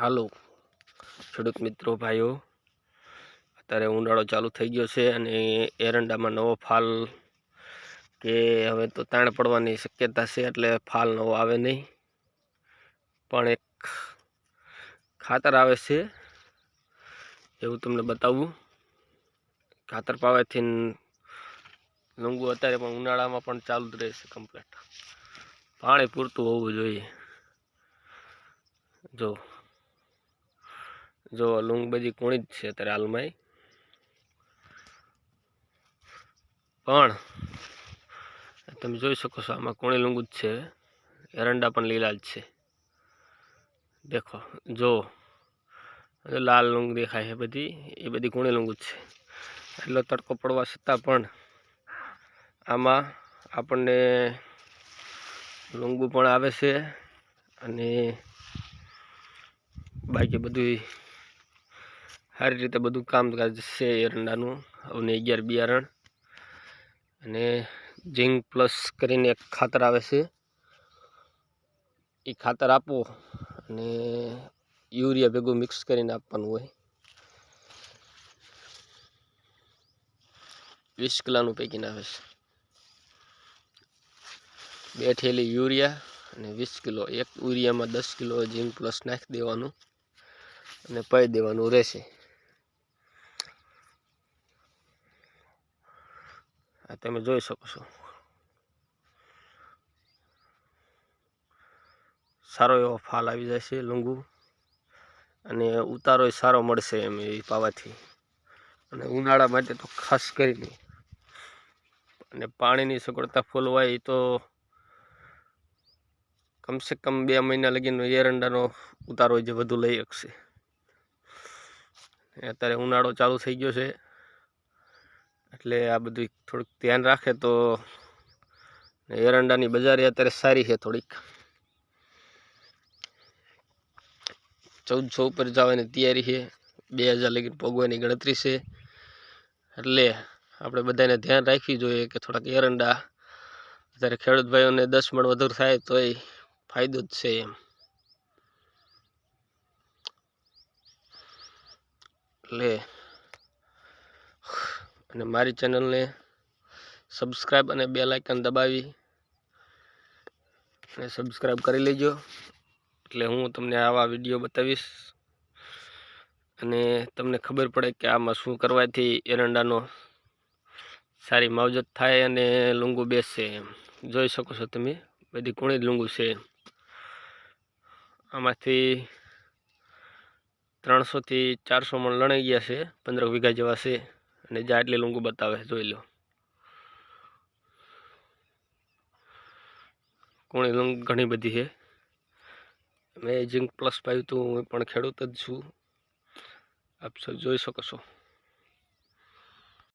હાલો, ખેડૂત મિત્રો, ભાઈઓ. અત્યારે ઉનાળો ચાલુ થઈ ગયો છે અને એરંડામાં નવો ફાલ કે હવે તો તાણ પડવાની શક્યતા છે એટલે ફાલ નવો આવે નહીં. પણ એક ખાતર આવે છે, એવું તમને બતાવું. ખાતર પાવાથી લૂંગું અત્યારે પણ ઉનાળામાં પણ ચાલુ જ રહેશે કમ્પ્લેટ પાણી પૂરતું હોવું જોઈએ. જો જો લૂંગ બધી કુણી જ છે અત્યારે હાલમાં પણ તમે જોઈ શકો છો આમાં કુણી લૂંગ જ છે. એરંડા પણ લીલા જ છે. દેખો, જો. લાલ લૂંગ દેખાય છે બધી. એ બધી કુણી લૂંગ છે. એટલો તડકો પડવા છતાં પણ આમાં આપણને લૂંગું પણ આવે છે અને બાકી બધું સારી રીતે બધું કામકાજ છે એરંડાનું, અને અગિયાર બિયારણ. અને ઝીંક પ્લસ કરીને એક ખાતર આવે છે. એ ખાતર આપો, અને યુરિયા ભેગું મિક્સ કરીને આપવાનું હોય. વીસ કિલાનું પેકિંગ આવે છે. બે થેલી યુરિયા અને વીસ કિલો, એક યુરિયામાં દસ કિલો ઝીંક પ્લસ નાખી દેવાનું, અને પાઈ દેવાનું રહેશે. આ તમે જોઈ શકો છો. સારો એવો ફાલ આવી જાય છે લંગુ. અને ઉતારો સારો મળશે એમ એ પાવાથી. અને ઉનાળા માટે તો ખાસ કરીને. અને પાણીની સગવડતા ફૂલ હોય તો કમસે કમ બે મહિના લગીનો એરંડાનો ઉતારો જે વધુ લઈ શકશે. અત્યારે ઉનાળો ચાલુ થઈ ગયો છે. એટલે આ બધું થોડુંક ધ્યાન રાખે તો એરંડાની બજારે અત્યારે સારી છે થોડીક. ચૌદસો ઉપર જવાની તૈયારી છે. બે હજાર લગીને પગવાની ગણતરી છે. એટલે આપણે બધાને ધ્યાન રાખવી જોઈએ કે થોડાક એરંડા અત્યારે ખેડૂત ભાઈઓને દસ મણ વધુ થાય તો એ ફાયદો જ છે એમ. એટલે અને મારી ચેનલને સબસ્ક્રાઈબ અને બે લાઇકન દબાવી અને સબસ્ક્રાઈબ કરી લેજો. એટલે હું તમને આવા વીડિયો બતાવીશ. અને તમને ખબર પડે કે આમાં શું કરવાથી એરંડાનો સારી માવજત થાય અને લૂંગું બેસશે જોઈ શકો છો તમે, બધી કુણી લૂંગું છે. આમાંથી ત્રણસોથી ચારસો મણ લણાઈ ગયા છે, પંદર વીઘા જેવા છે. અને જ્યાં એટલી લૂંગું બતાવે જોઈ લો. કોણી લૂંગ ઘણી બધી છે? મેં ઝિંક પ્લસ પાયું હતું હું પણ ખેડૂત જ છું. આપ જોઈ શકો છો.